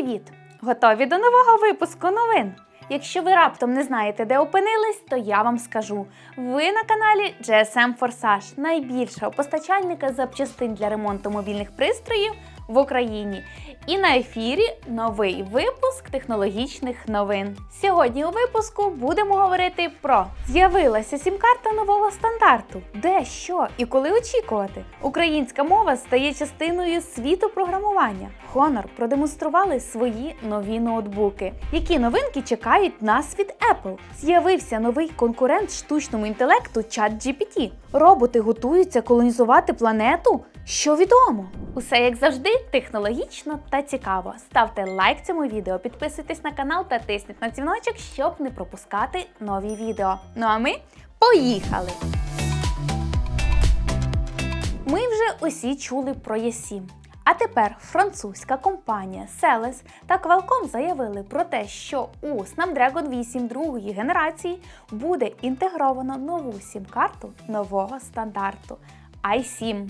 привіт! Готові до нового випуску новин? Якщо ви раптом не знаєте, де опинились, то я вам скажу. Ви на каналі GSM Forsage, найбільшого постачальника запчастин для ремонту мобільних пристроїв в Україні. І на ефірі новий випуск технологічних новин. Сьогодні у випуску будемо говорити про з'явилася сім-карта нового стандарту, де що і коли очікувати. Українська мова стає частиною світу програмування. Honor продемонстрували свої нові ноутбуки. Які новинки чекають нас від Apple? З'явився новий конкурент штучному інтелекту ChatGPT. Роботи готуються колонізувати планету. Що відомо? Усе як завжди, технологічно та цікаво. Ставте лайк цьому відео, підписуйтесь на канал та тисніть на дзвіночок, щоб не пропускати нові відео. Ну а ми поїхали! Ми вже усі чули про ЄСІМ. А тепер французька компанія Celes та Qualcomm заявили про те, що у Snapdragon 8 другої генерації буде інтегровано нову сім-карту нового стандарту iSIM.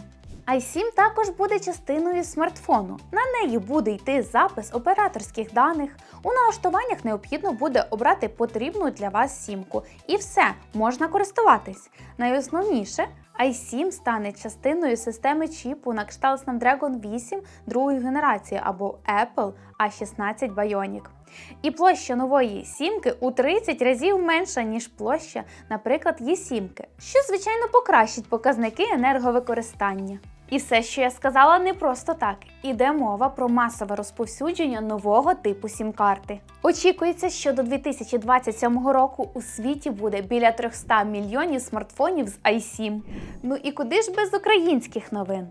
iSIM також буде частиною смартфону. На неї буде йти запис операторських даних. У налаштуваннях необхідно буде обрати потрібну для вас сімку. І все, можна користуватись. Найосновніше, iSIM стане частиною системи чіпу на кшталт Snapdragon 8 другої генерації або Apple A16 Bionic. І площа нової сімки у 30 разів менша, ніж площа, наприклад, є сімки, що, звичайно, покращить показники енерговикористання. І все, що я сказала, не просто так. Іде мова про масове розповсюдження нового типу сім-карти. Очікується, що до 2027 року у світі буде біля 300 мільйонів смартфонів з iSIM. Ну і куди ж без українських новин?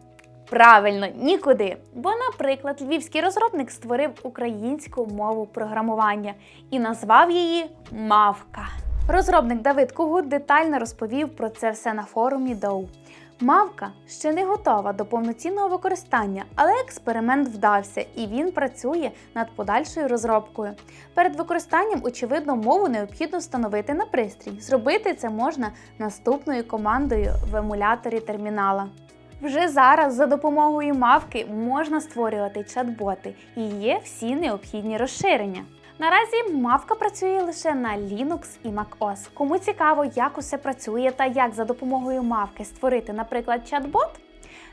Правильно, нікуди. Бо, наприклад, львівський розробник створив українську мову програмування і назвав її Мавка. Розробник Давид Кугут детально розповів про це все на форумі Доу. Мавка ще не готова до повноцінного використання, але експеримент вдався і він працює над подальшою розробкою. Перед використанням, очевидно, мову необхідно встановити на пристрій. Зробити це можна наступною командою в емуляторі термінала. Вже зараз за допомогою мавки можна створювати чат-боти і є всі необхідні розширення. Наразі мавка працює лише на Linux і macOS. Кому цікаво, як усе працює та як за допомогою мавки створити, наприклад, чат-бот,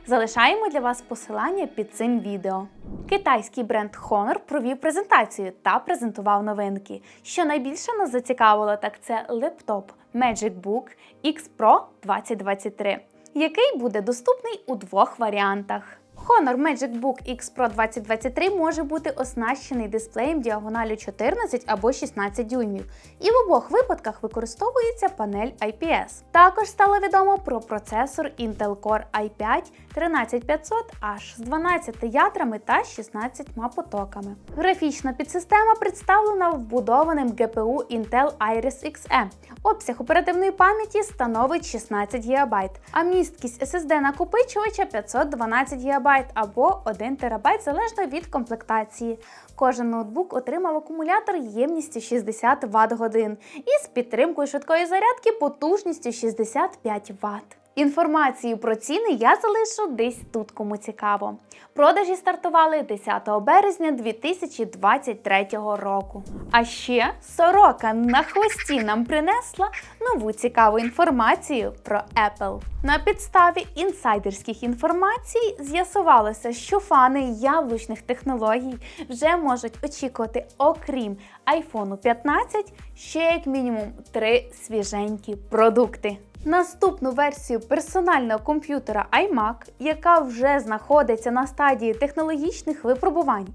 залишаємо для вас посилання під цим відео. Китайський бренд Honor провів презентацію та презентував новинки. Що найбільше нас зацікавило, так це лептоп Magic Book X Pro 2023 який буде доступний у двох варіантах. Honor Magic Book X Pro 2023 може бути оснащений дисплеєм діагоналю 14 або 16 дюймів, і в обох випадках використовується панель IPS. Також стало відомо про процесор Intel Core i5 13500H з 12 ядрами та 16 потоками. Графічна підсистема представлена вбудованим GPU Intel Iris Xe. Обсяг оперативної пам'яті становить 16 ГБ, а місткість SSD накопичувача 512 ГБ або 1 ТБ залежно від комплектації. Кожен ноутбук отримав акумулятор ємністю 60 Вт годин і з підтримкою швидкої зарядки потужністю 65 Вт. Інформацію про ціни я залишу десь тут, кому цікаво. Продажі стартували 10 березня 2023 року. А ще сорока на хвості нам принесла нову цікаву інформацію про Apple. На підставі інсайдерських інформацій з'ясувалося, що фани яблучних технологій вже можуть очікувати, окрім iPhone 15, ще як мінімум три свіженькі продукти. Наступну версію персонального комп'ютера iMac, яка вже знаходиться на стадії технологічних випробувань.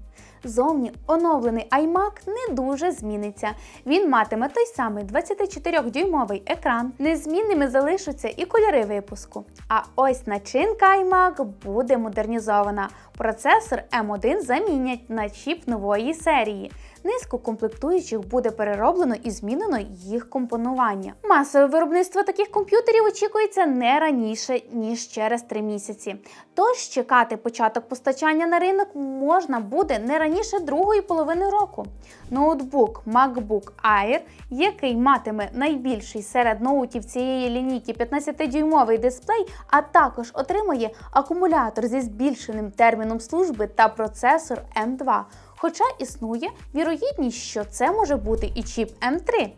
Зовні оновлений iMac не дуже зміниться. Він матиме той самий 24-дюймовий екран. Незмінними залишаться і кольори випуску. А ось начинка iMac буде модернізована. Процесор M1 замінять на чіп нової серії. Низку комплектуючих буде перероблено і змінено їх компонування. Масове виробництво таких комп'ютерів очікується не раніше ніж через 3 місяці. Тож чекати початок постачання на ринок можна буде не раніше другої половини року. Ноутбук MacBook Air, який матиме найбільший серед ноутів цієї лінійки 15-дюймовий дисплей, а також отримає акумулятор зі збільшеним терміном служби та процесор M2. Хоча існує вірогідність, що це може бути і чіп М3.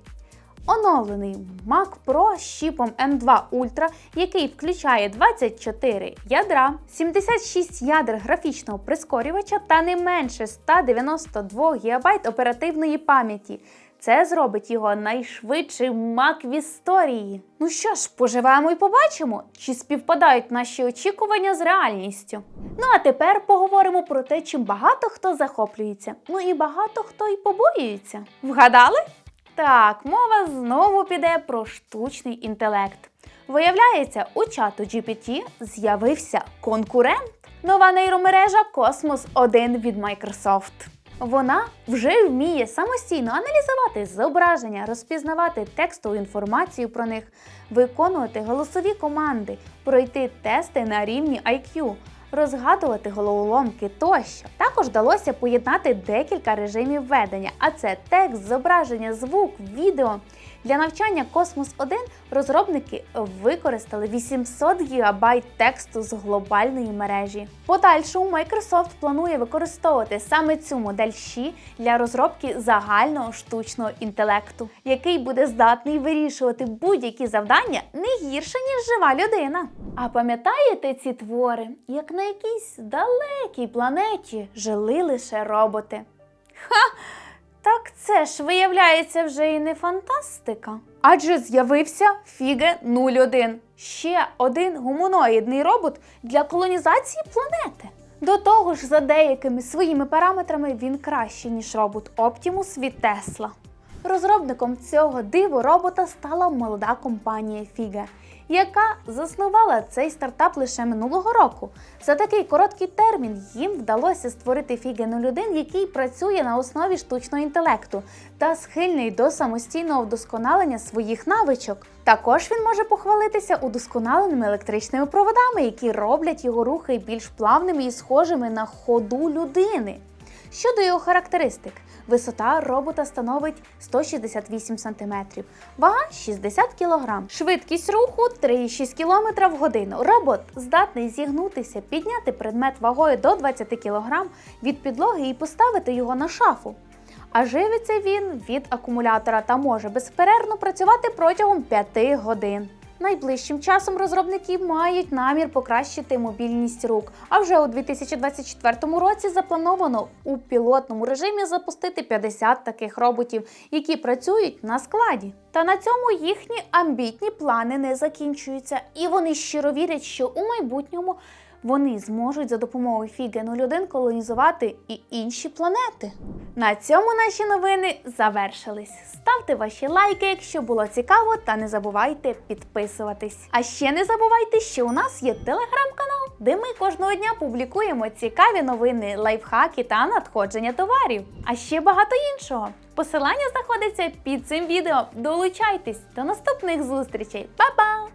Оновлений Mac Pro з чіпом M2 Ultra, який включає 24 ядра, 76 ядер графічного прискорювача та не менше 192 ГБ оперативної пам'яті. Це зробить його найшвидший Mac в історії. Ну що ж, поживемо і побачимо, чи співпадають наші очікування з реальністю. Ну а тепер поговоримо про те, чим багато хто захоплюється. Ну і багато хто й побоюється. Вгадали? Так, мова знову піде про штучний інтелект. Виявляється, у чату GPT з'явився конкурент. Нова нейромережа Cosmos 1 від Microsoft. Вона вже вміє самостійно аналізувати зображення, розпізнавати текстову інформацію про них, виконувати голосові команди, пройти тести на рівні IQ, розгадувати головоломки тощо. Також вдалося поєднати декілька режимів ведення, а це текст, зображення, звук, відео. Для навчання Cosmos 1 розробники використали 800 ГБ тексту з глобальної мережі. В Подальшому Microsoft планує використовувати саме цю модель Xi для розробки загального штучного інтелекту, який буде здатний вирішувати будь-які завдання не гірше, ніж жива людина. А пам'ятаєте ці твори, як на якійсь далекій планеті жили лише роботи? Ха! Так це ж виявляється вже і не фантастика. Адже з'явився Фіге 01 ще один гуманоїдний робот для колонізації планети. До того ж, за деякими своїми параметрами він кращий, ніж робот Optimus від Tesla. Розробником цього диво робота стала молода компанія Фіге, яка заснувала цей стартап лише минулого року. За такий короткий термін їм вдалося створити Фіге 01, який працює на основі штучного інтелекту та схильний до самостійного вдосконалення своїх навичок. Також він може похвалитися удосконаленими електричними проводами, які роблять його рухи більш плавними і схожими на ходу людини. Щодо його характеристик, висота робота становить 168 см, вага 60 кг, швидкість руху 3,6 км в годину. Робот здатний зігнутися, підняти предмет вагою до 20 кг від підлоги і поставити його на шафу. А живиться він від акумулятора та може безперервно працювати протягом 5 годин. Найближчим часом розробники мають намір покращити мобільність рук. А вже у 2024 році заплановано у пілотному режимі запустити 50 таких роботів, які працюють на складі. Та на цьому їхні амбітні плани не закінчуються, і вони щиро вірять, що у майбутньому вони зможуть за допомогою Фіги 01 колонізувати і інші планети. На цьому наші новини завершились. Ставте ваші лайки, якщо було цікаво, та не забувайте підписуватись. А ще не забувайте, що у нас є телеграм-канал, де ми кожного дня публікуємо цікаві новини, лайфхаки та надходження товарів. А ще багато іншого. Посилання знаходиться під цим відео. Долучайтесь до наступних зустрічей. Па-па!